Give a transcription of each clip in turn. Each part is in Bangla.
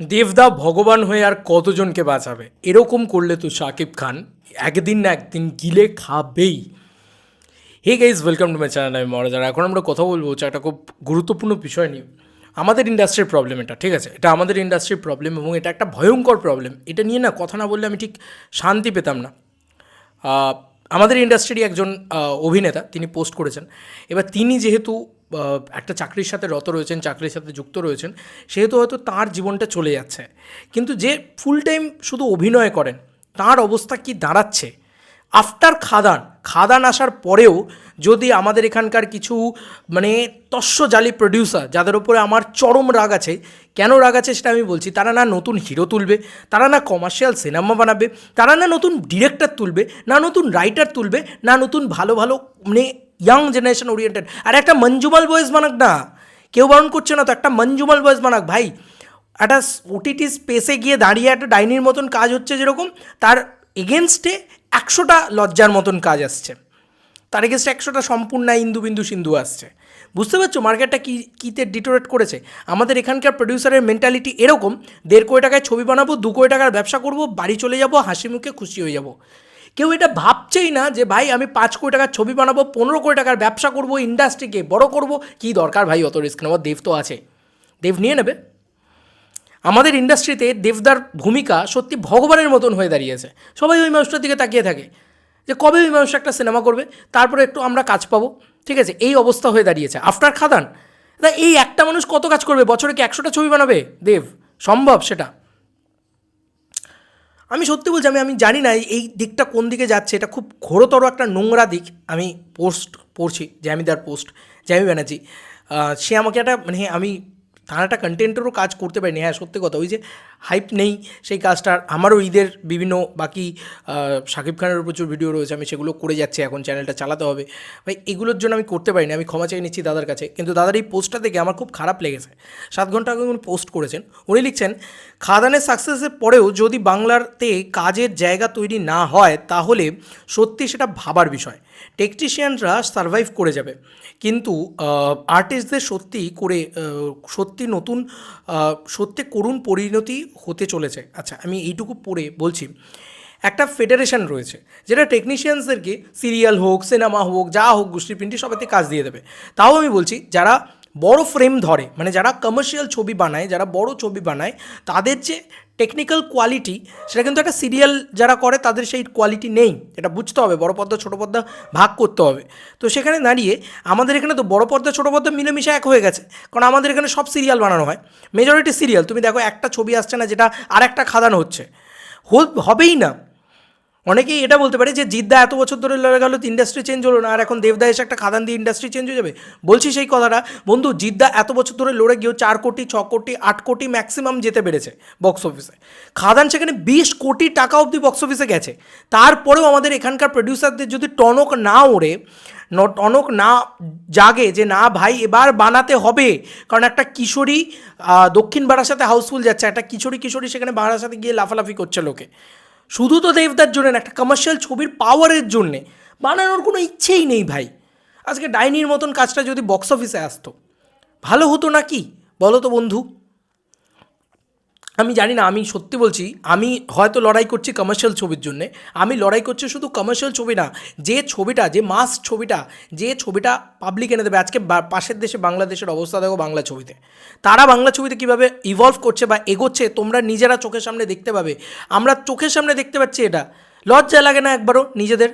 দেবদা ভগবান হয়ে আর কতজনকে বাঁচাবে? এরকম করলে তো শাকিব খান একদিন না একদিন গিলে খাবেই। Hey guys welcome to my channel আমি মহারাজার এখন আমরা কথা বলব হচ্ছে একটা খুব গুরুত্বপূর্ণ বিষয় নিয়ে। আমাদের ইন্ডাস্ট্রির প্রবলেম এটা, ঠিক আছে? এটা আমাদের ইন্ডাস্ট্রির প্রবলেম এবং এটা একটা ভয়ঙ্কর প্রবলেম এটা নিয়ে না কথা না বললে আমি ঠিক শান্তি পেতাম না। আমাদের ইন্ডাস্ট্রির একজন অভিনেতা, তিনি পোস্ট করেছেন। এবার তিনি যেহেতু একটা চাকরির সাথে রত রয়েছেন, চাকরির সাথে যুক্ত রয়েছেন, সেহেতু হয়তো তার জীবনটা চলে যাচ্ছে। কিন্তু যে ফুল টাইম শুধু অভিনয় করেন, তার অবস্থা কি দাঁড়াচ্ছে? আফটার খাদান খাদান আসার পরেও যদি আমাদের এখানকার কিছু মানে তস্যজালি প্রডিউসার যাদের উপরে আমার চরম রাগ আছে, কেন রাগ আছে সেটা আমি বলছি, তারা না নতুন হিরো তুলবে, তারা না কমার্শিয়াল সিনেমা বানাবে, তারা না নতুন ডিরেক্টর তুলবে, না নতুন রাইটার তুলবে, না নতুন ভালো ভালো মানে ইয়াং জেনারেশন ওরিয়েন্টেড আর একটা মঞ্জুমাল বয়েস বানাক না। কেউ বারণ করছে না তো, একটা মঞ্জুমাল বয়েস বানাক। ভাই, একটা ওটিটি স্পেসে গিয়ে দাঁড়িয়ে একটা ডাইনির মতন কাজ হচ্ছে যেরকম, তার এগেনস্টে একশোটা লজ্জার মতন কাজ আসছে। তার এগেনস্টে একশোটা সম্পূর্ণ ইন্দু বিন্দু সিন্ধু আসছে। বুঝতে পারছ মার্কেটটা কী, কীতে ডিটোরেট করেছে? আমাদের এখানকার প্রডিউসারের মেন্টালিটি এরকম, দেড় কোটি টাকায় ছবি বানাবো, দু কোটি টাকার ব্যবসা করব, বাড়ি চলে যাব, হাসি মুখে খুশি হয়ে যাব। কেউ এটা ভাবছেই না যে, ভাই, আমি পাঁচ কোটি টাকার ছবি বানাবো, পনেরো কোটি টাকার ব্যবসা করব ইন্ডাস্ট্রিকে বড় করব। কী দরকার ভাই অত রিস্ক নেওয়ার দেব তো আছে। দেব নিয়ে নেবে। আমাদের ইন্ডাস্ট্রিতে দেবদার ভূমিকা সত্যি ভগবানের মতন হয়ে দাঁড়িয়েছে। সবাই ওই মানুষটার দিকে তাকিয়ে থাকে যে, কবে ওই মানুষ একটা সিনেমা করবে? তারপরে একটু আমরা কাজ পাবো। ঠিক আছে? এই অবস্থা হয়ে দাঁড়িয়েছে। আফটার খাদান। তা এই একটা মানুষ কত কাজ করবে? বছরে কি একশোটা ছবি বানাবে? দেব, সম্ভব সেটা। আমি সত্যি বলছি, আমি আমি জানি না এই দিকটা কোন দিকে যাচ্ছে। এটা খুব ঘোরতর একটা নোংরা দিক আমি পোস্ট পড়ছি, জ্যামিদার পোস্ট, জ্যামি ব্যানার্জি। সে আমাকে একটা মানে আমি, তার একটা কন্টেন্টেরও কাজ করতে পারিনি। হ্যাঁ সত্যি কথা, ওই যে হাইপ নেই, সেই কাজটার আমারও ঈদের বিভিন্ন বাকি শাকিব খানেরও প্রচুর ভিডিও রয়েছে, আমি সেগুলো করে যাচ্ছি, এখন চ্যানেলটা চালাতে হবে। ভাই, এগুলোর জন্য আমি করতে পারিনি, আমি ক্ষমা চেয়ে নিচ্ছি দাদার কাছে, কিন্তু দাদার এই পোস্টটা দেখে আমার খুব খারাপ লেগেছে। সাত ঘণ্টা আগে উনি পোস্ট করেছেন, উনি লিখছেন, খাদানের সাকসেসের পরেও যদি বাংলাতে কাজের জায়গা তৈরি না হয়, তাহলে সত্যি সেটা ভাবার বিষয়। টেকনিশিয়ানরা সারভাইভ করে যাবে। কিন্তু আর্টিস্টদের সত্যি করে সত্যি নতুন সত্যি করুণ পরিণতি হতে চলেছে। আচ্ছা আমি এইটুকু পড়ে বলছি। একটা ফেডারেশন রয়েছে, যেটা টেকনিশিয়ানসদেরকে সিরিয়াল হোক সিনেমা হোক, যা হোক, গোষ্ঠীপিণ্ডি সবাইতে কাজ দিয়ে দেবে। তাও আমি বলছি, যারা বড় ফ্রেম ধরে মানে যারা কমার্শিয়াল ছবি বানায়, যারা বড় ছবি বানায়, তাদের যে টেকনিক্যাল কোয়ালিটি সেটা কিন্তু একটা সিরিয়াল যারা করে, তাদের সেই কোয়ালিটি নেই। এটা বুঝতে হবে, বড় পর্দা, ছোটো পর্দা ভাগ করতে হবে। তো সেখানে দাঁড়িয়ে আমাদের এখানে তো বড় পর্দা, ছোটো পর্দা মিলেমিশে এক হয়ে গেছে। কারণ আমাদের এখানে সব সিরিয়াল বানানো হয়। মেজরিটি সিরিয়াল তুমি দেখো, একটা ছবি আসছে না যেটা আর একটা খাদানো হচ্ছে। হবেই না। অনেকেই এটা বলতে পারে যে জিদ্দা এত বছর ধরে লড়ে গেল ইন্ডাস্ট্রি চেঞ্জ হলো না, আর এখন দেবদা এসে একটা খাদান দিয়ে ইন্ডাস্ট্রি চেঞ্জ হয়ে যাবে? বলছি সেই কথাটা। বন্ধু, জিদ্দা এত বছর ধরে লড়ে গিয়েও চার কোটি, ছ কোটি, আট কোটি ম্যাক্সিমাম যেতে পেরেছে বক্স অফিসে খাদান সেখানে বিশ কোটি টাকা অবধি বক্স অফিসে গেছে। তারপরেও আমাদের এখানকার প্রডিউসারদের যদি টনক না ওড়ে টনক না জাগে যে না ভাই, এবার বানাতে হবে। কারণ একটা কিশোরী দক্ষিণ বারাসাতে হাউসফুল যাচ্ছে, একটা কিশোরী কিশোরী সেখানে বারাসাতে গিয়ে লাফালাফি করছে লোকে। শুধু তো দেবদার জন্য একটা কমার্শিয়াল ছবির পাওয়ারের জন্যে। বানানোর কোনো ইচ্ছেই নেই ভাই। আজকে ডাইনির মতন কাজটা যদি বক্স অফিসে আসতো, ভালো হতো না কি? বলো তো বন্ধু। আমি জানি না, আমি সত্যি বলছি, আমি হয়তো লড়াই করছি কমার্শিয়াল ছবির জন্যে। আমি লড়াই করছি শুধু কমার্শিয়াল ছবি না, যে ছবিটা, যে মাস ছবিটা, যে ছবিটা পাবলিক এনে দেবে, আজকে পাশের দেশে বাংলাদেশের অবস্থা দেখো বাংলা ছবিতে। তারা বাংলা ছবিতে কীভাবে ইভলভ করছে বা এগোচ্ছে, তোমরা নিজেরা চোখের সামনে দেখতে পাবে। আমরা চোখের সামনে দেখতে পাচ্ছি এটা। লজ্জা লাগে না একবারও নিজেদের?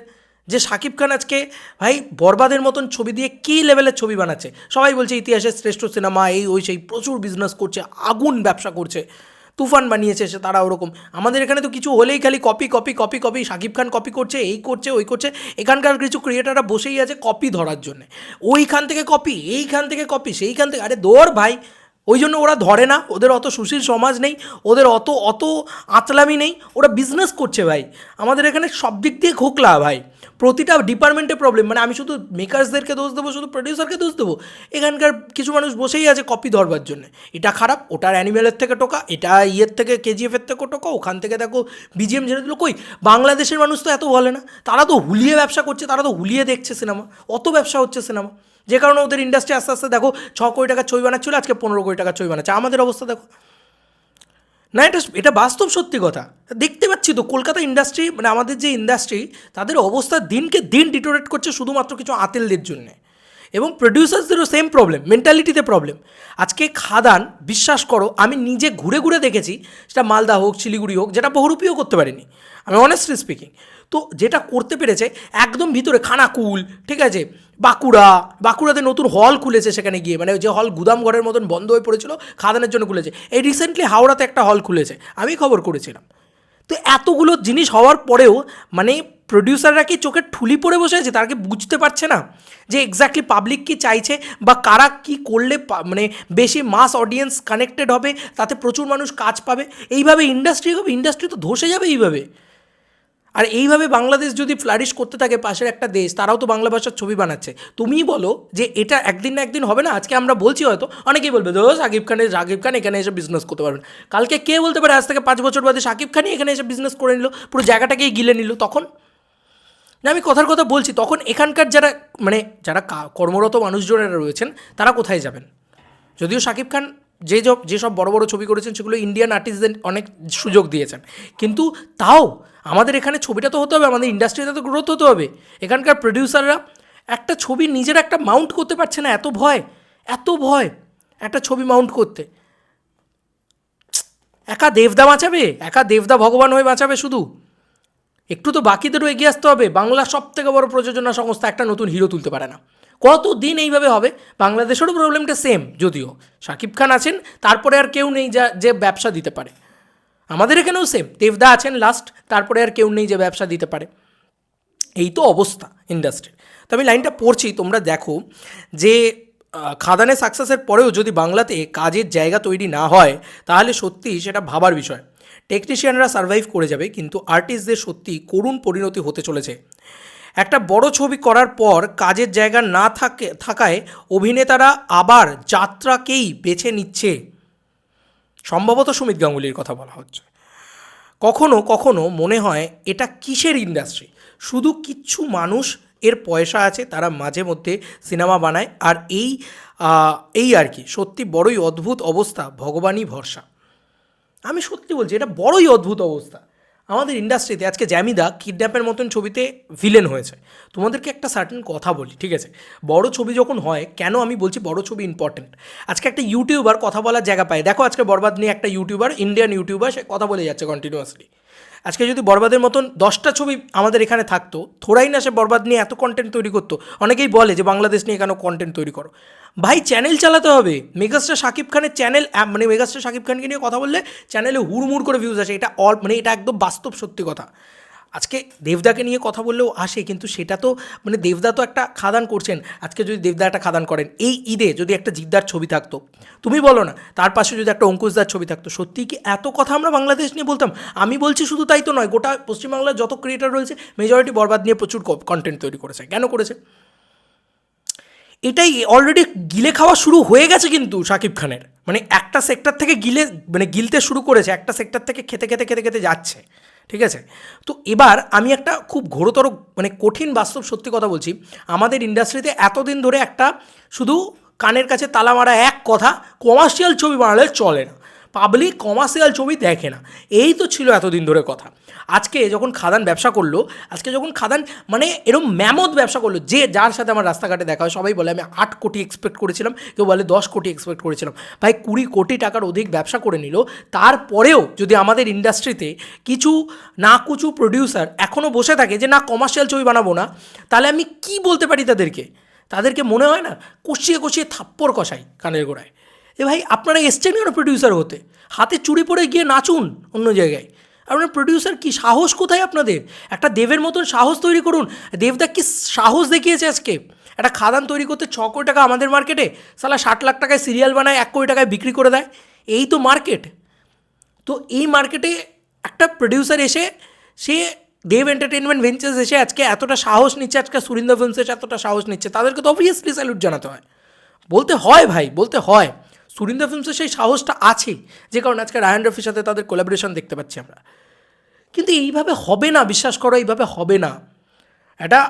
যে শাকিব খান আজকে, ভাই, বরবাদের মতন ছবি দিয়ে কী লেভেলের ছবি বানাচ্ছে? সবাই বলছে, ইতিহাসের শ্রেষ্ঠ সিনেমা, এই ওই সেই প্রচুর বিজনেস করছে, আগুন ব্যবসা করছে। তুফান বানিয়েছে, সে তারা ওরকম। আমাদের এখানে তো কিছু হলেই খালি copy copy copy copy Shakib Khan copy করছে, এই করছে, ওই করছে। এখানকার কিছু ক্রিয়েটাররা বসেই আছে কপি ধরার জন্য। ওইখান থেকে কপি এইখান থেকে কপি সেইখান থেকে আরে দৌড় ভাই। ওই জন্য ওরা ধরে না। ওদের অত সুশীল সমাজ নেই। ওদের অত অত আঁচলামি নেই। ওরা বিজনেস করছে ভাই। আমাদের এখানে সব দিক দিয়ে খোকলা ভাই। প্রতিটা ডিপার্টমেন্টে প্রবলেম মানে আমি শুধু মেকার্সদেরকে দোষ দেবো, শুধু প্রডিউসারকে দোষ দেবো। এখানকার কিছু মানুষ বসেই আছে কপি ধরবার জন্য। এটা খারাপ, ওটার অ্যানিমেলের থেকে টোকা, এটা ইয়ের থেকে কেজিএফের থেকে টোকা, ওখান থেকে দেখো বিজিএম ঝেড়ে দিল। কই? বাংলাদেশের মানুষ তো এত বলে না। তারা তো হুলিয়ে ব্যবসা করছে, তারা তো হুলিয়ে দেখছে সিনেমা অত ব্যবসা হচ্ছে সিনেমা যে কারণে ওদের ইন্ডাস্ট্রি আস্তে আস্তে দেখো, ছ কোটি টাকার ছবি বানাচ্ছিল, আজকে পনেরো কোটি টাকার ছবি বানাচ্ছে। আমাদের অবস্থা দেখো। না, এটা এটা বাস্তব সত্যি কথা। দেখতে পাচ্ছি তো, কলকাতা ইন্ডাস্ট্রি মানে আমাদের যে ইন্ডাস্ট্রি তাদের অবস্থা দিনকে দিন ডিটোরেট করছে শুধুমাত্র কিছু আতেলদের জন্যে। এবং প্রডিউসার্সদেরও সেম প্রবলেম মেন্টালিটিতে প্রবলেম আজকে খাদান, বিশ্বাস করো, আমি নিজে ঘুরে ঘুরে দেখেছি, সেটা মালদা হোক, শিলিগুড়ি হোক, যেটা বহুরূপীও করতে পারিনি। আমি অনেস্টলি স্পিকিং তো যেটা করতে পেরেছে, একদম ভিতরে খানাকুল, ঠিক আছে? বাঁকুড়া, বাঁকুড়াতে নতুন হল খুলেছে সেখানে গিয়ে। মানে যে হল গুদাম ঘরের মতন বন্ধ হয়ে পড়েছিল, খাদানের জন্য খুলেছে। এই রিসেন্টলি হাওড়াতে একটা হল খুলেছে, আমি খবর করেছিলাম। তো এতগুলো জিনিস হওয়ার পরেও মানে প্রডিউসাররা কি চোখে ঠুলি পড়ে বসে আছে? তারা কি বুঝতে পারছে না যে এক্স্যাক্টলি পাবলিক কি চাইছে বা কারা কি করলে মানে বেশি মাস অডিয়েন্স কানেক্টেড হবে, তাতে প্রচুর মানুষ কাজ পাবে? এইভাবে ইন্ডাস্ট্রি হবে ইন্ডাস্ট্রি তো ধসে যাবে এইভাবে। আর এইভাবে বাংলাদেশ যদি ফ্লারিশ করতে থাকে পাশের একটা দেশ, তারাও তো বাংলা ভাষার ছবি বানাচ্ছে। তুমিই বলো যে এটা একদিন না একদিন হবে না? আজকে আমরা বলছি হয়তো, অনেকেই বলবে ধরো সাকিব খানের সাকিব খান এখানে এসে বিজনেস করতে পারবেন কালকে কে বলতে পারে, আজ থেকে পাঁচ বছর বাদে সাকিব খানই এখানে এসে বিজনেস করে নিল। পুরো জায়গাটাকেই গিলে নিল। তখন? না, আমি কথার কথা বলছি, তখন এখানকার যারা মানে যারা কর্মরত মানুষজনেরা রয়েছেন, তারা কোথায় যাবেন? যদিও শাকিব খান যে সব যেসব বড় বড় ছবি করেছেন, সেগুলো ইন্ডিয়ান আর্টিস্টদের অনেক সুযোগ দিয়েছেন। কিন্তু তাও আমাদের এখানে ছবিটা তো হতে হবে, আমাদের ইন্ডাস্ট্রিতে তো গ্রোথ হতে হবে। এখানকার প্রডিউসাররা একটা ছবি নিজের একটা মাউন্ট করতে পারছে না, এত ভয় এত ভয় একটা ছবি মাউন্ট করতে। একা দেবদা বাঁচাবে? একা দেবদা ভগবান হয়ে বাঁচাবে শুধু? একটু তো বাকিদেরও এগিয়ে আসতে হবে। বাংলার সব থেকে বড় প্রযোজনা সংস্থা একটা নতুন হিরো তুলতে পারে না। কত দিন এইভাবে হবে? বাংলাদেশেরও প্রবলেমটা সেম যদিও। শাকিব খান আছেন, তারপরে আর কেউ নেই যা, যে ব্যবসা দিতে পারে। আমাদের এখানেও সেম দেবদা আছেন লাস্ট তারপরে আর কেউ নেই যে ব্যবসা দিতে পারে। এই তো অবস্থা ইন্ডাস্ট্রির তো আমি লাইনটা পড়ছি, তোমরা দেখো যে খাদানে সাকসেসের পরেও যদি বাংলাতে কাজের জায়গা তৈরি না হয়, তাহলে সত্যি সেটা ভাবার বিষয়। টেকনিশিয়ানরা সার্ভাইভ করে যাবে, কিন্তু আর্টিস্টদের সত্যি করুণ পরিণতি হতে চলেছে। একটা বড় ছবি করার পর কাজের জায়গা না থাকে, থাকায় অভিনেতারা আবার যাত্রাকেই বেছে নিচ্ছে। সম্ভবত সুমিত গাঙ্গুলির কথা বলা হচ্ছে। কখনো কখনো মনে হয় এটা কিসের ইন্ডাস্ট্রি শুধু কিচ্ছু মানুষ এর পয়সা আছে, তারা মাঝে মধ্যে সিনেমা বানায়, আর এই এই আর কি, সত্যি বড়ই অদ্ভুত অবস্থা, ভগবানই ভরসা। আমি সত্যি বলছি, এটা বড়ই অদ্ভুত অবস্থা। আমাদের ইন্ডাস্ট্রিতে আজকে জ্যামিদা কিডন্যাপের মতন ছবিতে ভিলেন হয়েছে। তোমাদেরকে একটা সার্টেন কথা বলি, ঠিক আছে? বড় ছবি যখন হয়, কেন আমি বলছি বড় ছবি ইম্পর্টেন্ট আজকে একটা ইউটিউবার কথা বলার জায়গা পায়। দেখো আজকে বরবাদ নিয়ে একটা ইউটিউবার ইন্ডিয়ান ইউটিউবার সে কথা বলে যাচ্ছে কন্টিনিউয়াসলি আজকে যদি বরবাদের মতন দশটা ছবি আমাদের এখানে থাকতো, থোড়াই না সে বরবাদ নিয়ে এত কন্টেন্ট তৈরি করতো। অনেকেই বলে যে, বাংলাদেশ নিয়ে কেন কন্টেন্ট তৈরি করো? ভাই চ্যানেল চালাতে হবে। মেগাস্টার শাকিব খানের চ্যানেল মানে মেগাস্টার শাকিব খানকে নিয়ে কথা বললে চ্যানেলে হুড়মুড় করে ভিউজ আসে। এটা অল মানে এটা একদম বাস্তব সত্যি কথা। আজকে দেবদাকে নিয়ে কথা বললেও আসে, কিন্তু সেটা তো মানে দেবদা তো একটা খাদান করছেন। আজকে যদি দেবদা একটা খাদান করেন, এই ঈদে যদি একটা জিদ্দার ছবি থাকতো, তুমি বলো না, তার পাশে যদি একটা অঙ্কুশদার ছবি থাকতো, সত্যি কি এত কথা আমরা বাংলাদেশ নিয়ে বলতাম? আমি বলছি শুধু তাই তো নয়, গোটা পশ্চিমবাংলার যত ক্রিয়েটার রয়েছে মেজরিটি বরবাদ নিয়ে প্রচুর কন্টেন্ট তৈরি করেছে। কেন করেছে? এটাই অলরেডি গিলে খাওয়া শুরু হয়ে গেছে কিন্তু শাকিব খানের। মানে একটা সেক্টর থেকে গিলে মানে গিলতে শুরু করেছে, একটা সেক্টর থেকে খেতে খেতে খেতে খেতে যাচ্ছে। ঠিক আছে? তো এবার আমি একটা খুব ঘোরতর মানে কঠিন বাস্তব সত্যি কথা বলছি। আমাদের ইন্ডাস্ট্রিতে এতদিন ধরে একটা শুধু কানের কাছে তালা মারা এক কথা কমার্শিয়াল ছবি বানালে চলে না। পাবলিক কমার্শিয়াল ছবি দেখে না। এই তো ছিল এতদিন ধরে কথা। আজকে যখন খাদান ব্যবসা করল, আজকে যখন খাদান মানে এরকম ম্যামত ব্যবসা করল, যে যার সাথে আমার রাস্তাঘাটে দেখা হয়, সবাই বলে, আমি আট কোটি এক্সপেক্ট করেছিলাম, কেউ বলে দশ কোটি এক্সপেক্ট করেছিলাম। ভাই, কুড়ি কোটি টাকার অধিক ব্যবসা করে নিল, তারপরেও যদি আমাদের ইন্ডাস্ট্রিতে কিছু না কুচু প্রডিউসার এখনও বসে থাকে যে, না কমার্শিয়াল ছবি বানাবো না, তাহলে আমি কি বলতে পারি তাদেরকে? তাদেরকে মনে হয় না, কষিয়ে কষিয়ে থাপ্পড় কষাই কানের গোড়ায়। এ ভাই, আপনারা এসছেন কেন প্রডিউসার হতে? হাতে চুরি পরে গিয়ে নাচুন অন্য জায়গায়। আপনার প্রডিউসার কি সাহস কোথায় আপনাদের? একটা দেবের মতন সাহস তৈরি করুন। দেবদা কি সাহস দেখিয়েছে আজকে? একটা খাদান তৈরি করতে ছ কোটি টাকা আমাদের মার্কেটে সালা ষাট লাখ টাকায় সিরিয়াল বানায়, এক কোটি টাকায় বিক্রি করে দেয়। এই তো মার্কেট তো এই মার্কেটে একটা প্রডিউসার এসে, সে দেব এন্টারটেনমেন্ট ভেঞ্চার্স এসে আজকে এতটা সাহস নিচ্ছে, আজকে সুরিন্দর ফিল্মস এতটা সাহস নিচ্ছে, তাদেরকে তো অবভিয়াসলি স্যালুট জানাতে হয়। বলতে হয় ভাই, বলতে হয়। সুরিন্দর ফিল্মসের সেই সাহসটা আছে, যে কারণে আজকে রায়ান রফির সাথে তাদের কোলাবোরেশন দেখতে পাচ্ছি আমরা। কিন্তু এইভাবে হবে না, বিশ্বাস করো, এইভাবে হবে না। এটা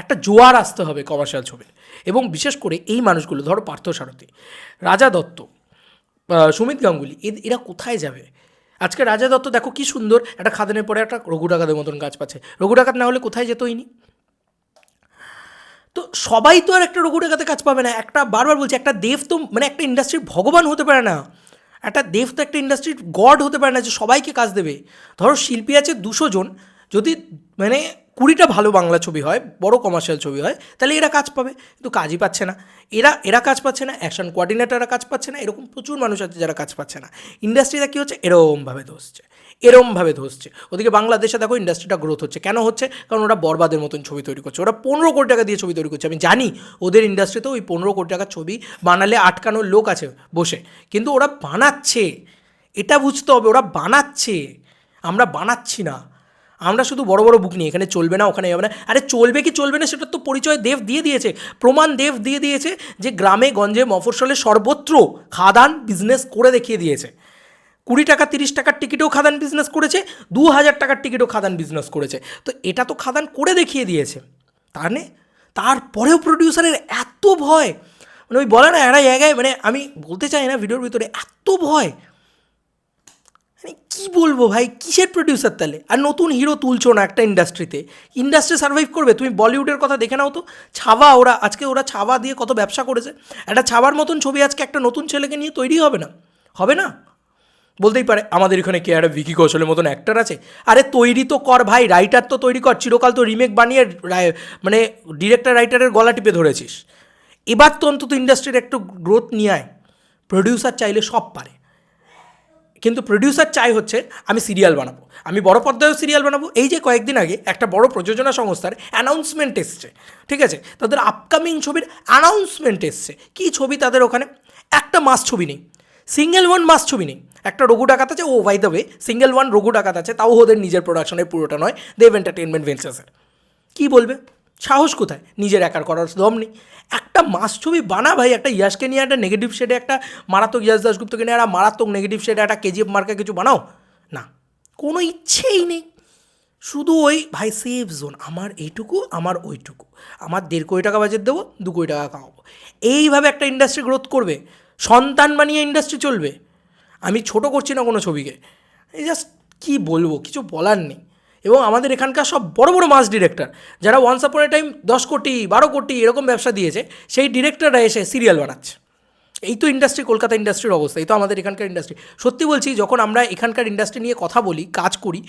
একটা জোয়ার আসতে হবে কমার্শিয়াল ছবির। এবং বিশেষ করে এই মানুষগুলো, ধরো পার্থ সারথী, রাজা দত্ত সুমিত গাঙ্গুলি এরা কোথায় যাবে? আজকে রাজা দত্ত, দেখো কি সুন্দর, একটা খাদানের পরে একটা রঘু ডাকাতের মতন গাছ পাচ্ছে। রঘু ডাকাত না হলে কোথায় যেত ইনি? তো সবাই তো আর একটা রঘু ডাকাতে কাজ পাবে না। একটা বারবার বলছি, একটা দেব তো মানে একটা ইন্ডাস্ট্রির ভগবান হতে পারে না। একটা দেব তো একটা ইন্ডাস্ট্রির গড হতে পারে না যে সবাইকে কাজ দেবে। ধরো শিল্পী আছে দুশো জন, যদি মানে কুড়িটা ভালো বাংলা ছবি হয়, বড় কমার্শিয়াল ছবি হয়, তাহলে এরা কাজ পাবে, কিন্তু কাজই পাচ্ছে না। এরা এরা কাজ পাচ্ছে না অ্যাকশন কোঅর্ডিনেটাররা কাজ পাচ্ছে না, এরকম প্রচুর মানুষ আছে যারা কাজ পাচ্ছে না। ইন্ডাস্ট্রিটা কী হচ্ছে এরমভাবে ধসছে। এরমভাবে ধসছে। ওদিকে বাংলাদেশে দেখো ইন্ডাস্ট্রিটা গ্রোথ হচ্ছে। কেন হচ্ছে? কারণ ওরা বরবাদের মতন ছবি তৈরি করছে। ওরা পনেরো কোটি টাকা দিয়ে ছবি তৈরি করছে। আমি জানি ওদের ইন্ডাস্ট্রিতে ওই পনেরো কোটি টাকার ছবি বানালে আটকানোর লোক আছে বসে। কিন্তু ওরা বানাচ্ছে। এটা বুঝতে হবে, ওরা বানাচ্ছে। আমরা বানাচ্ছি না। আমরা শুধু বড় বড় বুক নিই। এখানে চলবে না, ওখানে যাবে না। আরে চলবে কি চলবে না সেটা তো পরিচয় দেব দিয়ে দিয়েছে। প্রমাণ দেব দিয়ে দিয়েছে যে গ্রামে, গঞ্জে, মফস্বলে সর্বত্র খাদান বিজনেস করে দেখিয়ে দিয়েছে। কুড়ি টাকা, তিরিশ টাকার টিকিটেও খাদান বিজনেস করেছে, দু হাজার টাকার টিকিটও খাদান বিজনেস করেছে। তো এটা তো খাদান করে দেখিয়ে দিয়েছে। তার নে তারপরেও প্রডিউসারের এত ভয়। মানে ওই বলে না, একটা জায়গায় মানে আমি বলতে চাই না ভিডিওর ভিতরে, এত ভয়। মানে কী বলব ভাই, কিসের প্রডিউসার তাহলে? আর নতুন হিরো তুলছো না একটা ইন্ডাস্ট্রিতে ইন্ডাস্ট্রি সার্ভাইভ করবে? তুমি বলিউডের কথা দেখে নাও তো। ছাবা ওরা, আজকে ওরা ছাবা দিয়ে কত ব্যবসা করেছে। একটা ছাবার মতন ছবি আজকে একটা নতুন ছেলেকে নিয়ে তৈরি হবে না? হবে না? বলতেই পারে, আমাদের এখানে কে আর ভিকি কৌশলের মতন অ্যাক্টার আছে? আরে তৈরি তো কর ভাই রাইটার তো তৈরি কর, চিরকাল তো রিমেক বানিয়ে মানে ডিরেক্টর রাইটারের গলা টিপে ধরেছিস। এবার তো অন্তত ইন্ডাস্ট্রির একটু গ্রোথ নিয়ে আয়। প্রডিউসার চাইলে সব পারে। কিন্তু প্রডিউসার চাই হচ্ছে, আমি সিরিয়াল বানাবো। আমি বড় পর্দায়ও সিরিয়াল বানাবো। এই যে কয়েকদিন আগে একটা বড় প্রযোজনা সংস্থার অ্যানাউন্সমেন্ট এসছে, ঠিক আছে? তাদের আপকামিং ছবির অ্যানাউন্সমেন্ট এসছে। কী ছবি তাদের ওখানে? একটা মাস ছবি নেই। সিঙ্গেল ওয়ান মাস ছবি নেই। একটা রঘু ডাকাত আছে, ও by the way single one Raghu Dakat আছে, তাও ওদের নিজের প্রোডাকশনের পুরোটা নয়, দেব এন্টারটেনমেন্ট ভেঞ্চার্সের কী বলবে? সাহস কোথায়? নিজের একার করার দম নেই। একটা মাস ছবি বানা ভাই, একটা ইয়াসকে নিয়ে একটা নেগেটিভ শেডে একটা মারাত্মক ইয়াস দাসগুপ্তকে নিয়ে একটা মারাত্মক নেগেটিভ শেডে একটা কেজিএফ মার্কা কিছু বানাও? না, কোনো ইচ্ছেই নেই। শুধু ওই, ভাই সেফ জোন আমার এইটুকু, আমার ওইটুকু। আমার দেড় কোটি টাকা বাজেট দেবো, দু কোটি টাকা কামাবো এইভাবে একটা ইন্ডাস্ট্রি গ্রোথ করবে। সন্তান বানিয়ে ইন্ডাস্ট্রি চলবে। আমি ছোট করছি না কোনো ছবিকে। এই জাস্ট কী বলব, কিছু বলার নেই। এবং আমাদের এখানকার সব বড় বড় মাস ডিরেক্টর যারা ওয়ান্স আপন এ টাইম দশ কোটি, বারো কোটি এরকম ব্যবসা দিয়েছে, সেই ডিরেক্টররা এসে সিরিয়াল বানাচ্ছে। এই তো ইন্ডাস্ট্রি কলকাতা ইন্ডাস্ট্রির অবস্থা, এই তো আমাদের এখানকার ইন্ডাস্ট্রি সত্যি বলছি, যখন আমরা এখানকার ইন্ডাস্ট্রি নিয়ে কথা বলি, কাজ করি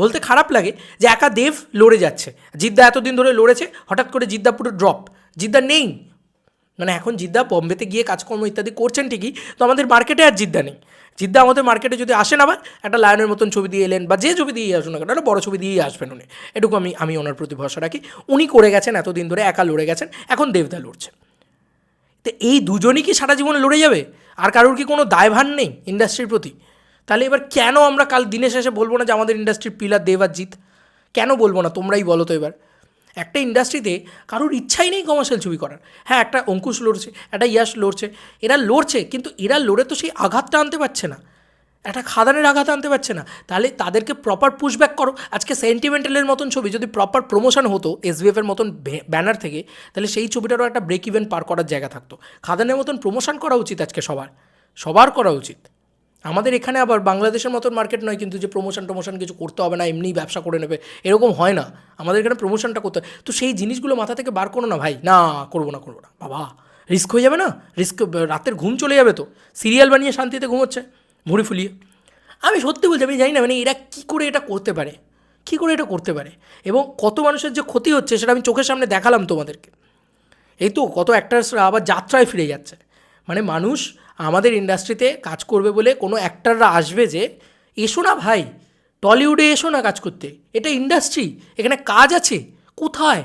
বলতে খারাপ লাগে যে একা দেব লড়ে যাচ্ছে। জিদ্দা এতদিন ধরে লড়েছে, হঠাৎ করে জিদ্দা পুরো ড্রপ জিদ্দা নেই। মানে এখন জিদ্দা বম্বেতে গিয়ে কাজকর্ম ইত্যাদি করছেন ঠিকই, তো আমাদের মার্কেটে আর জিদ্দা নেই। জিদ্দা আমাদের মার্কেটে যদি আসেন আবার, একটা লায়নের মতন ছবি দিয়ে এলেন বা যে ছবি দিয়েই আসুন না কেন, একটা বড় ছবি দিয়েই আসবেন উনি। এটুকু আমি আমি ওনার প্রতি ভরসা রাখি। উনি করে গেছেন, এতদিন ধরে একা লড়ে গেছেন, এখন দেবদা লড়ছে তো এই দুজনই কি সারা জীবন লড়ে যাবে? আর কারোর কি কোনো দায়ভার নেই ইন্ডাস্ট্রির প্রতি? তাহলে এবার কেন আমরা কাল দিনের শেষে বলব না যে আমাদের ইন্ডাস্ট্রির পিলার দেব আর জিৎ? কেন বলব না? তোমরাই বলো তো এবার। একটা ইন্ডাস্ট্রিতে কারোর ইচ্ছাই নেই কমার্শিয়াল ছবি করার। হ্যাঁ একটা অঙ্কুশ লড়ছে, একটা ইয়াস লড়ছে, এরা লড়ছে, কিন্তু এরা লড়ে তো সেই আঘাতটা আনতে পারছে না। একটা খাদানের আঘাত আনতে পারছে না। তাহলে তাদেরকে প্রপার পুশব্যাক করো। আজকে সেন্টিমেন্টালের মতন ছবি, যদি প্রপার প্রমোশন হতো এসবিএফের মতন ব্যানার থেকে, তাহলে সেই ছবিটারও একটা ব্রেক ইভেন পার করার জায়গা থাকতো। খাদানের মতন প্রমোশন করা উচিত আজকে সবার। সবার করা উচিত। আমাদের এখানে আবার বাংলাদেশের মতন মার্কেট নয় কিন্তু যে প্রমোশন টমোশন কিছু করতে হবে না, এমনিই ব্যবসা করে নেবে, এরকম হয় না। আমাদের এখানে প্রমোশনটা করতে হয়। তো সেই জিনিসগুলো মাথা থেকে বার করো না ভাই। না, করব না করব না। বাবা রিস্ক হয়ে যাবে না? রিস্ক রাতের ঘুম চলে যাবে তো। সিরিয়াল বানিয়ে শান্তিতে ঘুমোচ্ছে ভুঁড়ি ফুলিয়ে। আমি সত্যি বলছি, আমি জানি না মানে এরা কী করে এটা করতে পারে? কী করে এটা করতে পারে? এবং কত মানুষের যে ক্ষতি হচ্ছে, সেটা আমি চোখের সামনে দেখালাম তোমাদেরকে। এই তো কত অ্যাক্টার্সরা আবার যাত্রায় ফিরে যাচ্ছে। মানে মানুষ আমাদের ইন্ডাস্ট্রিতে কাজ করবে বলে কোনো অ্যাক্টাররা আসবে যে, এসো না ভাই, টলিউডে এসো না কাজ করতে। এটা ইন্ডাস্ট্রি, এখানে কাজ আছে, কোথায়?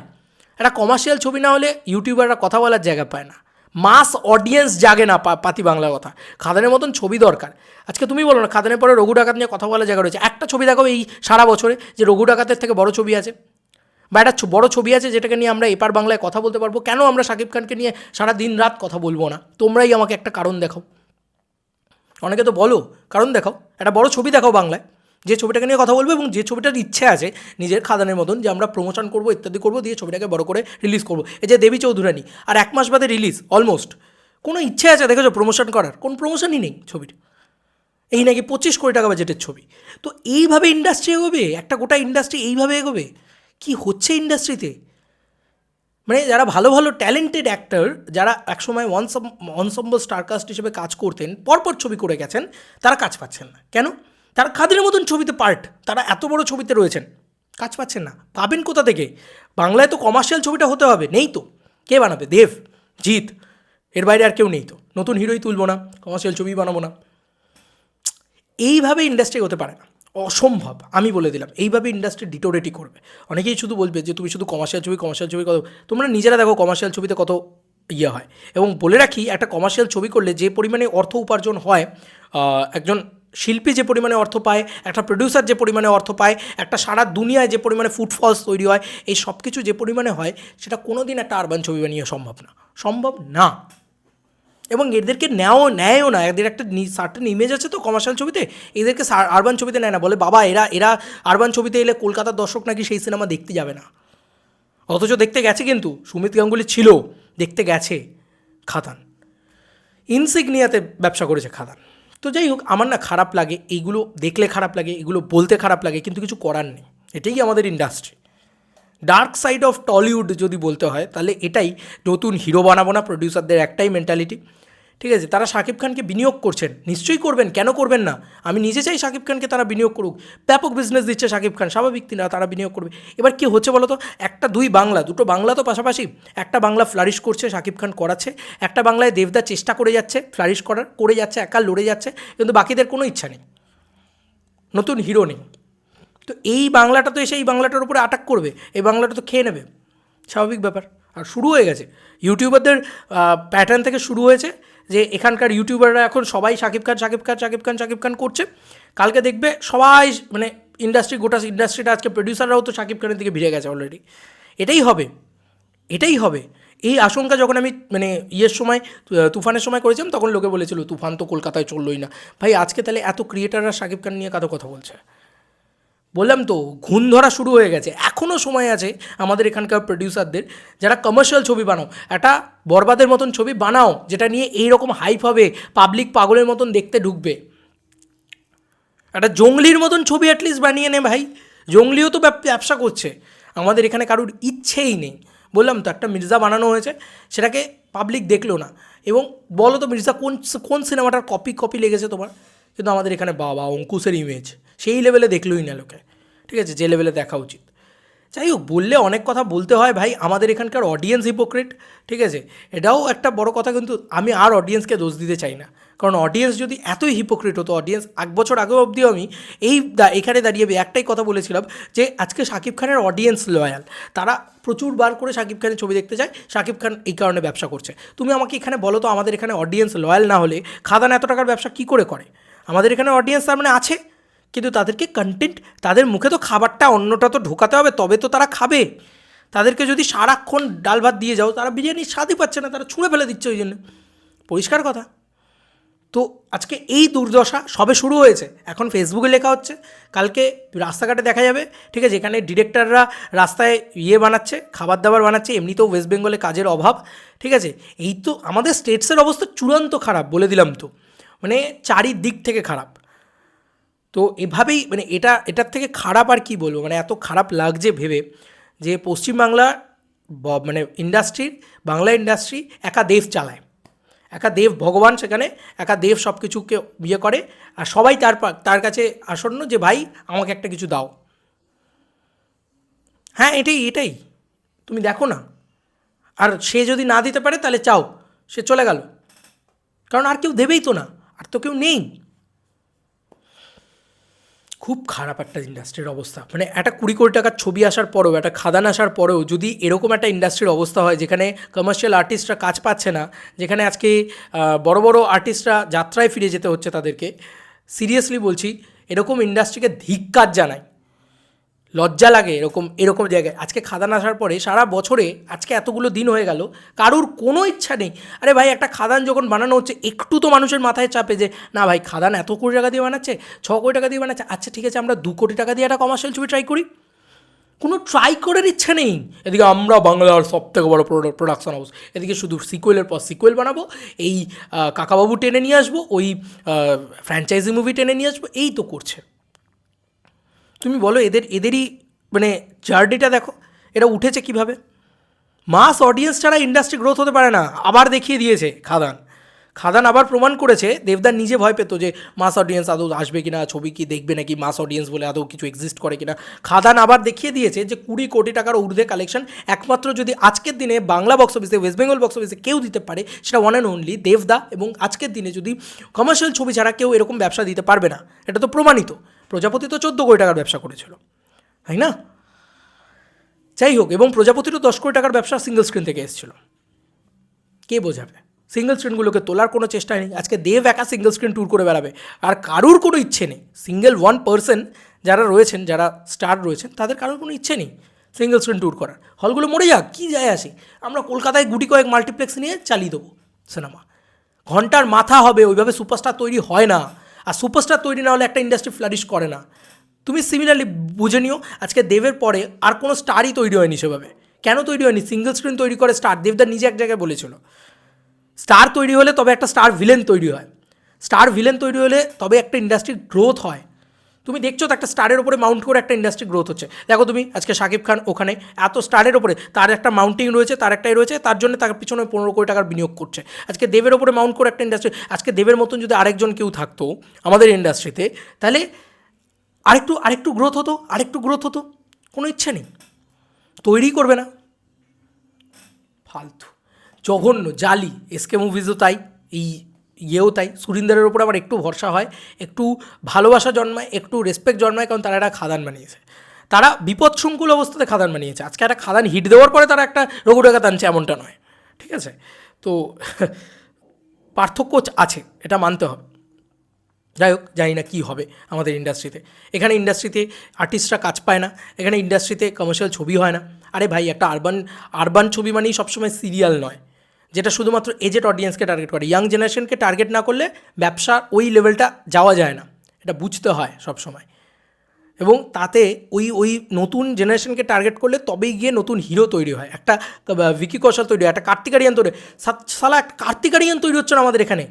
একটা কমার্শিয়াল ছবি না হলে ইউটিউবাররা কথা বলার জায়গা পায় না। মাস অডিয়েন্স জাগে না পাতি বাংলা কথা। খাদানের মতন ছবি দরকার। আজকে তুমি বলো না, খাদানের পরে রঘু ডাকাত নিয়ে কথা বলার জায়গা রয়েছে। একটা ছবি দেখো এই সারা বছরে যে রঘু ডাকাতের থেকে বড় ছবি আছে। বা একটা বড় ছবি আছে যেটাকে নিয়ে আমরা এপার বাংলায় কথা বলতে পারব। কেন আমরা শাকিব খানকে নিয়ে সারা দিন রাত কথা বলব না? তোমরাই আমাকে একটা কারণ দেখাও। অনেকে তো বলো, কারণ দেখাও। একটা বড় ছবি দেখাও বাংলায়। যে ছবিটাকে নিয়ে কথা বলব এবং যে ছবিটার ইচ্ছে আছে নিজের খাদানের মতন যে আমরা প্রমোশন করব, ইত্যাদি করব, দিয়ে ছবিটাকে বড় করে রিলিজ করব। এই যে দেবী চৌধুরানী, আর এক মাস বাদে রিলিজ অলমোস্ট কোনো ইচ্ছে আছে দেখেছ প্রমোশন করার? কোন প্রমোশনই নেই ছবির। এই নাকি পঁচিশ কোটি টাকা বাজেটের ছবি। তো এইভাবে ইন্ডাস্ট্রি এগোবে? একটা গোটা ইন্ডাস্ট্রি এইভাবে এগোবে? কি হচ্ছে ইন্ডাস্ট্রিতে মানে যারা ভালো ভালো ট্যালেন্টেড অ্যাক্টর যারা একসময় ওয়ানসম অনসম্বল স্টারকাস্ট হিসেবে কাজ করতেন, পরপর ছবি করে গেছেন, তারা কাজ পাচ্ছেন না। কেন? তারা খাদিনের মতন ছবিতে পার্ট তারা এত বড় ছবিতে রয়েছেন, কাজ পাচ্ছেন না। পাবেন কোথা থেকে? বাংলায় তো কমার্শিয়াল ছবিটা হতে হবে, নেই তো। কে বানাবে? দেব, জিৎ, এর বাইরে আর কেউ নেই তো। নতুন হিরোই তুলবো না কমার্শিয়াল ছবি বানাবো না। এইভাবে ইন্ডাস্ট্রি হতে পারে না। অসম্ভব, আমি বলে দিলাম। এইভাবে ইন্ডাস্ট্রি ডিটোরেটি করবে। অনেকেই শুধু বলবে যে, তুমি শুধু কমার্শিয়াল ছবি কমার্শিয়াল ছবি কত তোমরা নিজেরা দেখো কমার্শিয়াল ছবিতে কত ইয়ে হয়। এবং বলে রাখি, একটা কমার্শিয়াল ছবি করলে যে পরিমাণে অর্থ উপার্জন হয় একজন শিল্পী যে পরিমাণে অর্থ পায়, একটা প্রডিউসার যে পরিমাণে অর্থ পায়, একটা সারা দুনিয়ায় যে পরিমাণে ফুটফলস তৈরি হয়, এই সব কিছু যে পরিমাণে হয়, সেটা কোনো দিন একটা আরবান ছবি বানিয়ে সম্ভব না। সম্ভব না। এবং এদেরকে নেওয়াও, নেয়ও না। এদের একটা সার্টেন ইমেজ আছে তো কমার্শিয়াল ছবিতে? এদেরকে আরবান ছবিতে নেয় না। বলে, বাবা, এরা এরা আরবান ছবিতে এলে কলকাতার দর্শক নাকি সেই সিনেমা দেখতে যাবে না। অথচ দেখতে গেছে কিন্তু। সুমিত গাঙ্গুলি ছিল। দেখতে গেছে খাদান। ইনসিগনিয়াতে ব্যবসা করেছে খাদান। তো যাই হোক, আমার না খারাপ লাগে। এইগুলো দেখলে খারাপ লাগে, এগুলো বলতে খারাপ লাগে, কিন্তু কিছু করার নেই। এটাই আমাদের industry dark side of Tollywood যদি বলতে হয়, তাহলে এটাই নতুন হিরো বানাবো না প্রডিউসারদের একটাই মেন্টালিটি ঠিক আছে, তারা শাকিব খানকে বিনিয়োগ করছেন। নিশ্চয়ই করবেন, কেন করবেন না? আমি নিজে চাই শাকিব খানকে তারা বিনিয়োগ করুক। ব্যাপক বিজনেস দিচ্ছে শাকিব খান, স্বাভাবিক না তারা বিনিয়োগ করবে। এবার কি হচ্ছে বলো তো একটা দুই বাংলা, দুটো বাংলা তো পাশাপাশি একটা বাংলা ফ্লারিশ করছে শাকিব খান করাচ্ছে। একটা বাংলায় দেবদা চেষ্টা করে যাচ্ছে ফ্লারিশ করার, করে যাচ্ছে, একা লড়ে যাচ্ছে, কিন্তু বাকিদের কোনো ইচ্ছা নেই। নতুন হিরো নেই। তো এই বাংলাটা তো এসে এই বাংলাটার উপরে আটাক করবে, এই বাংলাটা তো খেয়ে নেবে। স্বাভাবিক ব্যাপার। আর শুরু হয়ে গেছে। ইউটিউবারদের প্যাটার্ন থেকে শুরু হয়েছে যে এখানকার ইউটিউবাররা এখন সবাই শাকিব খান শাকিব খান শাকিব খান শাকিব খান করছে। কালকে দেখবে সবাই মানে ইন্ডাস্ট্রি গোটা ইন্ডাস্ট্রিটা আজকে প্রডিউসাররাও তো শাকিব খানের দিকে ভিড়ে গেছে অলরেডি এটাই হবে। এটাই হবে। এই আশঙ্কা যখন আমি মানে ইয়ের সময় তুফানের সময় করেছিলাম, তখন লোকে বলেছিল, তুফান তো কলকাতায় চললোই না। ভাই, আজকে তাহলে এত ক্রিয়েটাররা শাকিব খান নিয়ে কাদো কথা বলছে? বললাম তো, ঘুণ ধরা শুরু হয়ে গেছে। এখনও সময় আছে আমাদের এখানকার প্রডিউসারদের যারা কমার্শিয়াল ছবি বানাও। একটা বরবাদের মতন ছবি বানাও, যেটা নিয়ে এইরকম হাইপ হবে পাবলিক পাগলের মতন দেখতে ঢুকবে। একটা জঙ্গলির মতন ছবি অ্যাটলিস্ট বানিয়ে নে ভাই। জঙ্গলিও তো ব্যবসা করছে। আমাদের এখানে কারোর ইচ্ছেই নেই। বললাম তো, একটা মির্জা বানানো হয়েছে, সেটাকে পাবলিক দেখল না। এবং বলো তো মির্জা, কোন কোন সিনেমাটার কপি কপি লেগেছে তোমার? কিন্তু আমাদের এখানে বাবা, অঙ্কুশের ইমেজ সেই লেভেলে দেখলোই না লোকে। ঠিক আছে? যে লেভেলে দেখা উচিত। যাই হোক, বললে অনেক কথা বলতে হয় ভাই, আমাদের এখানকার অডিয়েন্স হিপোক্রেট ঠিক আছে? এটাও একটা বড় কথা কিন্তু আমি আর অডিয়েন্সকে দোষ দিতে চাই না। কারণ অডিয়েন্স যদি এতই হিপোক্রেট হতো অডিয়েন্স এক বছর আগেও অবধিও আমি এই এখানে দাঁড়িয়ে একটাই কথা বলেছিলাম যে, আজকে শাকিব খানের অডিয়েন্স লয়াল তারা প্রচুর বার করে শাকিব খানের ছবি দেখতে চায় শাকিব খান এই কারণে ব্যবসা করছে। তুমি আমাকে এখানে বলো তো, আমাদের এখানে অডিয়েন্স লয়াল না হলে খাদান এত টাকার ব্যবসা কী করে করে? আমাদের এখানে অডিয়েন্স তার মানে আছে। কিন্তু তাদেরকে কন্টেন্ট তাদের মুখে তো খাবারটা অন্যটা তো ঢোকাতে হবে, তবে তো তারা খাবে। তাদেরকে যদি সারাক্ষণ ডাল ভাত দিয়ে যাও, তারা বিরিয়ানির স্বাদই পাচ্ছে না, তারা ছুঁড়ে ফেলে দিচ্ছে ওই জন্য। পরিষ্কার কথা। তো আজকে এই দুর্দশা সবে শুরু হয়েছে। এখন ফেসবুকে লেখা হচ্ছে, কালকে রাস্তাঘাটে দেখা যাবে, ঠিক আছে? এখানে ডিরেক্টররা রাস্তায় ইয়ে বানাচ্ছে খাবার দাবার বানাচ্ছে, এমনিতেও ওয়েস্ট বেঙ্গলে কাজের অভাব, ঠিক আছে? এই তো আমাদের স্টেটসের অবস্থা চূড়ান্ত খারাপ, বলে দিলাম তো। মানে চারিদিক থেকে খারাপ। তো এভাবেই মানে এটা, এটার থেকে খারাপ আর কি বলব? মানে এত খারাপ লাগছে ভেবে যে পশ্চিমবাংলা মানে ইন্ডাস্ট্রির বাংলা ইন্ডাস্ট্রি একা দেব চালায়। একা দেব ভগবান সেখানে, একা দেব সব কিছুকে ইয়ে করে আর সবাই তার তার কাছে আসন্ন যে, ভাই, আমাকে একটা কিছু দাও। হ্যাঁ এটাই এটাই। তুমি দেখো না। আর সে যদি না দিতে পারে, তাহলে চাও। সে চলে গেল। কারণ আর কেউ দেবেই তো না। আর তো কেউ নেই। খুব খারাপ একটা ইন্ডাস্ট্রির অবস্থা। মানে একটা কুড়ি কোটি টাকার ছবি আসার পরেও, একটা খাদান আসার পরেও যদি এরকম একটা ইন্ডাস্ট্রির অবস্থা হয়, যেখানে কমার্শিয়াল আর্টিস্টরা কাজ পাচ্ছে না, যেখানে আজকে বড় বড় আর্টিস্টরা যাত্রায় ফিরে যেতে হচ্ছে তাদেরকে সিরিয়াসলি বলছি, এরকম ইন্ডাস্ট্রিকে ধিক্কার জানাই। লজ্জা লাগে এরকম এরকম জায়গায়। আজকে খাদান আসার পরে সারা বছরে, আজকে এতগুলো দিন হয়ে গেল, কারুর কোনো ইচ্ছা নেই। আরে ভাই, একটা খাদান যখন বানানো হচ্ছে, একটু তো মানুষের মাথায় চাপে যে, না ভাই, খাদান এত কোটি টাকা দিয়ে বানাচ্ছে, ছ কোটি টাকা দিয়ে বানাচ্ছে আচ্ছা ঠিক আছে, আমরা দু কোটি টাকা দিয়ে একটা কমার্শিয়াল ছবি ট্রাই করি। কোনো ট্রাই করার ইচ্ছা নেই। এদিকে আমরা বাংলার সব থেকে বড় প্রোডাকশন হাউস এদিকে শুধু সিকুয়েলের পর সিকুয়েল বানাবো, এই কাকাবাবু টেনে নিয়ে আসব, ওই ফ্র্যাঞ্চাইজি মুভি টেনে নিয়ে আসব, এই তো করছে। তুমি বলো এদের, এদেরই মানে জার্নিটা দেখো এটা উঠেছে কীভাবে? মাস অডিয়েন্স ছাড়া ইন্ডাস্ট্রি গ্রোথ হতে পারে না, আবার দেখিয়ে দিয়েছে খাদান। খাদান আবার প্রমাণ করেছে, দেবদার নিজে ভয় পেত যে মাস অডিয়েন্স আদৌ আসবে কিনা, ছবি কি দেখবে নাকি মাস অডিয়েন্স বলে আদৌ কিছু এক্সিস্ট করে কিনা। খাদান আবার দেখিয়ে দিয়েছে যে কুড়ি কোটি টাকার ঊর্ধ্বে কালেকশন একমাত্র যদি আজকের দিনে বাংলা বক্স অফিসে ওয়েস্ট বেঙ্গল বক্স অফিসে কেউ দিতে পারে, সেটা ওয়ান অ্যান্ড অনলি দেবদা এবং আজকের দিনে যদি কমার্শিয়াল ছবি ছাড়া কেউ এরকম ব্যবসা দিতে পারবে না। এটা তো প্রমাণিত। প্রজাপতি তো চোদ্দ কোটি টাকার ব্যবসা করেছিল, তাই না? যাই হোক, এবং প্রজাপতিরও দশ কোটি টাকার ব্যবসা সিঙ্গেল স্ক্রিন থেকে এসেছিল। কে বোঝাবে? সিঙ্গেল স্ক্রিনগুলোকে তোলার কোনো চেষ্টা নেই। আজকে দেব একা সিঙ্গেল স্ক্রিন ট্যুর করে বেড়াবে। আর কারুর কোনো ইচ্ছে নেই। সিঙ্গেল ওয়ান পার্সন যারা রয়েছেন, যারা স্টার রয়েছেন, তাদের কারোর কোনো ইচ্ছে নেই সিঙ্গেল স্ক্রিন ট্যুর করার। হলগুলো মরে যাক, কী যায় আসে? আমরা কলকাতায় গুটি কয়েক মাল্টিপ্লেক্স নিয়ে চালিয়ে দেবো সিনেমা ঘণ্টার মাথা হবে, ওইভাবে সুপারস্টার তৈরি হয় না। আর সুপারস্টার তৈরি না হলে একটা ইন্ডাস্ট্রি ফ্লারিশ করে না। তুমি সিমিলারলি বুঝে নিও, আজকে দেবের পরে আর কোনো স্টারই তৈরি হয়নি সেভাবে। কেন তৈরি হয়নি? সিঙ্গেল স্ক্রিন তৈরি করে স্টার দেবদার নিজে এক জায়গায় বলেছিল। স্টার তৈরি হলে তবে একটা স্টার ভিলেন তৈরি হয়। স্টার ভিলেন তৈরি হলে তবে একটা ইন্ডাস্ট্রির গ্রোথ হয়। তুমি দেখছ তো একটা স্টারের ওপরে মাউন্ট করে একটা ইন্ডাস্ট্রি গ্রোথ হচ্ছে। দেখো তুমি, আজকে শাকিব খান ওখানে এত স্টারের ওপরে তার একটা মাউন্টিং রয়েছে, তার একটাই রয়েছে, তার জন্য তার পিছনে পনেরো কোটি টাকার বিনিয়োগ করছে। আজকে দেবের ওপরে মাউন্ট করে একটা ইন্ডাস্ট্রি আজকে দেবের মতন যদি আরেকজন কেউ থাকতো আমাদের ইন্ডাস্ট্রিতে তাহলে আরেকটু আরেকটু গ্রোথ হতো, আরেকটু গ্রোথ হতো, কোনো ইচ্ছে নেই। তৈরি করবে না। ফালতু। জঘন্য, জালি। এসকে মুভিজও তাই, এই ইয়েও তাই। সুরিন্দারের ওপর আমার একটু ভরসা হয়, একটু ভালোবাসা জন্মায়, একটু রেসপেক্ট জন্মায়, কারণ তারা একটা খাদান বানিয়েছে। তারা বিপদসংকুল অবস্থাতে খাদান বানিয়েছে। আজকে একটা খাদান হিট দেওয়ার পরে তারা একটা রঘু ডাকাত আনছে এমনটা নয়, ঠিক আছে? তো পার্থক্য আছে, এটা মানতে হবে। যাই হোক, জানি না কী হবে আমাদের ইন্ডাস্ট্রিতে এখানে ইন্ডাস্ট্রিতে আর্টিস্টরা কাজ পায় না, এখানে ইন্ডাস্ট্রিতে কমার্শিয়াল ছবি হয় না। আরে ভাই, একটা আরবান আরবান ছবি মানেই সবসময় সিরিয়াল নয়। যেটা শুধুমাত্র এজেড অডিয়েন্সকে টার্গেট করে। ইয়াং জেনারেশনকে টার্গেট না করলে ব্যবসা ওই লেভেলটা যাওয়া যায় না। এটা বুঝতে হয় সবসময়। এবং তাতে ওই ওই নতুন জেনারেশনকে টার্গেট করলে তবেই গিয়ে নতুন হিরো তৈরি হয়। একটা ভিকি কৌশল তৈরি হয়, একটা কার্তিক আরিয়ান তৈরি সালা একটা কার্তিক আরিয়ান তৈরি হচ্ছে না আমাদের এখানে।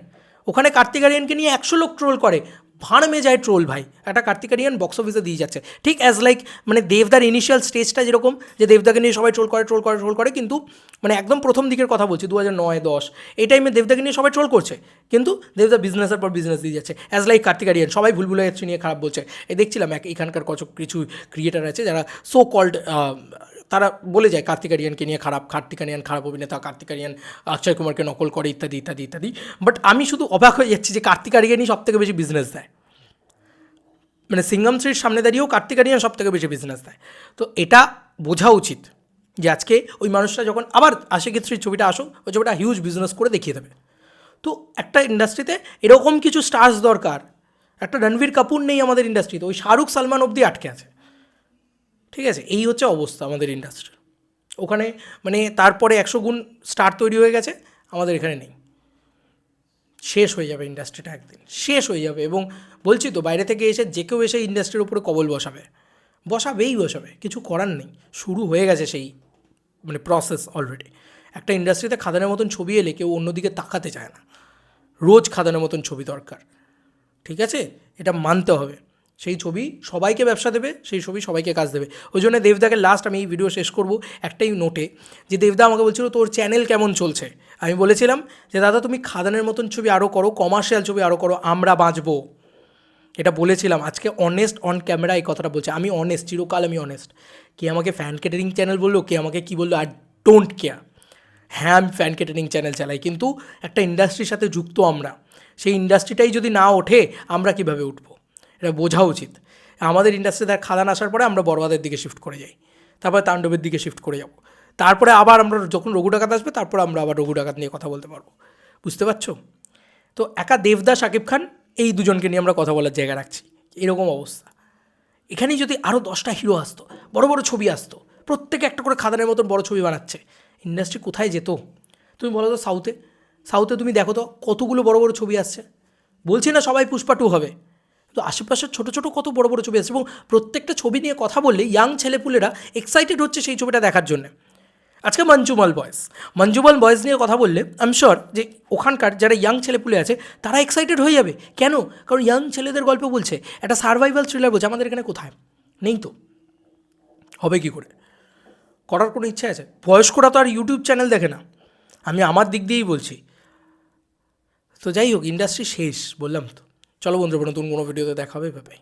ওখানে কার্তিক আরিয়ানকে নিয়ে একশো লোক ট্রোল করে। ভাড়মে যায় ট্রোল ভাই। একটা কার্তিকারিয়ান বক্স অফিসে দিয়ে যাচ্ছে। ঠিক অ্যাজ লাইক মানে দেবদার ইনিশিয়াল স্টেজটা যেরকম, যে দেবদাকে নিয়ে সবাই ট্রোল করে ট্রোল করে ট্রোল করে, কিন্তু মানে একদম প্রথম দিকের কথা বলছি দু হাজার নয়, দশ, এই টাইমে দেবদাকে নিয়ে সবাই ট্রোল করছে। কিন্তু দেবদা বিজনেসের পর বিজনেস দিয়ে যাচ্ছে। অ্যাজ লাইক কার্তিকারিয়ান, সবাই ভুল ভুলে যাচ্ছে নিয়ে খারাপ বলছে। এই দেখছিলাম এক এখানকার কত কিছু ক্রিয়েটার আছে যারা সো কল্ড তারা বলে যায় কার্তিক আরিয়ানকে নিয়ে খারাপ, কার্তিক আরিয়ান খারাপ অভিনেতা, কার্তিক আরিয়ান অক্ষয় কুমারকে নকল করে ইত্যাদি ইত্যাদি ইত্যাদি। বাট আমি শুধু অবাক হয়ে যাচ্ছি যে কার্তিক আরিয়ানই সব থেকে বেশি বিজনেস দেয়। মানে সিঙ্গম শ্রীর সামনে দাঁড়িয়েও কার্তিক আরিয়ান সব থেকে বেশি বিজনেস দেয়। তো এটা বোঝা উচিত যে আজকে ওই মানুষটা যখন আবার আশিকি থ্রির ছবিটা আসুক, ওই ছবিটা হিউজ বিজনেস করে দেখিয়ে দেবে। তো একটা ইন্ডাস্ট্রিতে এরকম কিছু স্টার্স দরকার, একটা রণবীর কাপুর নেই আমাদের ইন্ডাস্ট্রিতে ওই শাহরুখ সালমান অবধি আটকে আছে। ঠিক আছে? এই হচ্ছে অবস্থা আমাদের ইন্ডাস্ট্রির ওখানে মানে তারপরে একশো গুণ স্টার তৈরি হয়ে গেছে, আমাদের এখানে নেই। শেষ হয়ে যাবে ইন্ডাস্ট্রিটা একদিন। শেষ হয়ে যাবে এবং বলছি তো, বাইরে থেকে এসে যে কেউ এসে ইন্ডাস্ট্রির উপরে কবল বসাবে। বসাবেই বসাবে, কিছু করার নেই। শুরু হয়ে গেছে সেই মানে প্রসেস অলরেডি একটা ইন্ডাস্ট্রিতে খাদানের মতন ছবি এলে কেউ অন্যদিকে তাকাতে চায় না। রোজ খাদানের মতন ছবি দরকার। ঠিক আছে? এটা মানতে হবে। সেই ছবি সবাইকে ব্যবসা দেবে, সেই ছবি সবাইকে কাজ দেবে। ওই জন্য দেবদাকে লাস্ট আমি এই ভিডিও শেষ করব একটাই নোটে যে দেবদা আমাকে বলছিল, তোর চ্যানেল কেমন চলছে? আমি বলেছিলাম যে, দাদা, তুমি খাদানের মতন ছবি আরও করো কমার্শিয়াল ছবি আরও করো, আমরা বাঁচবো। এটা বলেছিলাম। আজকে অনেস্ট অন ক্যামেরা এই কথাটা বলছে। আমি অনেস্ট চিরকাল আমি অনেস্ট কে আমাকে ফ্যান কেটারিং চ্যানেল বলল, কে আমাকে কী বলল আর ডোন্ট কেয়ার হ্যাঁ আমি ফ্যান কেটারিং চ্যানেল চালাই, কিন্তু একটা ইন্ডাস্ট্রির সাথে যুক্ত আমরা। সেই ইন্ডাস্ট্রিটাই যদি না ওঠে, আমরা কীভাবে উঠবো? এটা বোঝা উচিত। আমাদের ইন্ডাস্ট্রিতে খাদান আসার পরে আমরা বড়বাদের দিকে শিফট করে যাই। তারপরে তাণ্ডবের দিকে শিফট করে যাব। তারপরে আবার আমরা যখন রঘু ডাকাত আসবে, তারপর আমরা আবার রঘু ডাকাত নিয়ে কথা বলতে পারব। বুঝতে পারছ? তো একা দেবদা শাকিব খান এই দুজনকে নিয়ে আমরা কথা বলার জায়গা রাখছি। এরকম অবস্থা। এখানেই যদি আরও দশটা হিরো আসতো, বড় বড় ছবি আসতো, প্রত্যেকে একটা করে খাদানের মতন বড় ছবি বানাচ্ছে ইন্ডাস্ট্রি কোথায় যেত? তুমি বলো তো সাউথে সাউথে তুমি দেখো তো কতগুলো বড় বড় ছবি আসছে। বলছি না সবাই পুষ্পা টু হবে। তো আশেপাশের ছোটো ছোটো কত বড় বড় ছবি আছে এবং প্রত্যেকটা ছবি নিয়ে কথা বললে ইয়াং ছেলেপুলেরা এক্সাইটেড হচ্ছে সেই ছবিটা দেখার জন্য। আজকে মঞ্জুমাল বয়েস মঞ্জুমাল বয়েস নিয়ে কথা বললে আমি শিওর যে ওখানকার যারা ইয়াং ছেলেপুলে আছে, তারা এক্সাইটেড হয়ে যাবে। কেন? কারণ ইয়াং ছেলেদের গল্প বলছে, একটা সার্ভাইভাল থ্রিলার বলছে, আমাদের এখানে কোথায়? নেই তো। হবে কি করে? করার কোনো ইচ্ছা আছে? বয়স্করা তো আর ইউটিউব চ্যানেল দেখে না। আমি আমার দিক দিয়েই বলছি। তো যাই হোক ইন্ডাস্ট্রি শেষ, বললাম তো। চলো বন্ধুরা নতুন কোনো ভিডিওতে দেখা হবে ভাই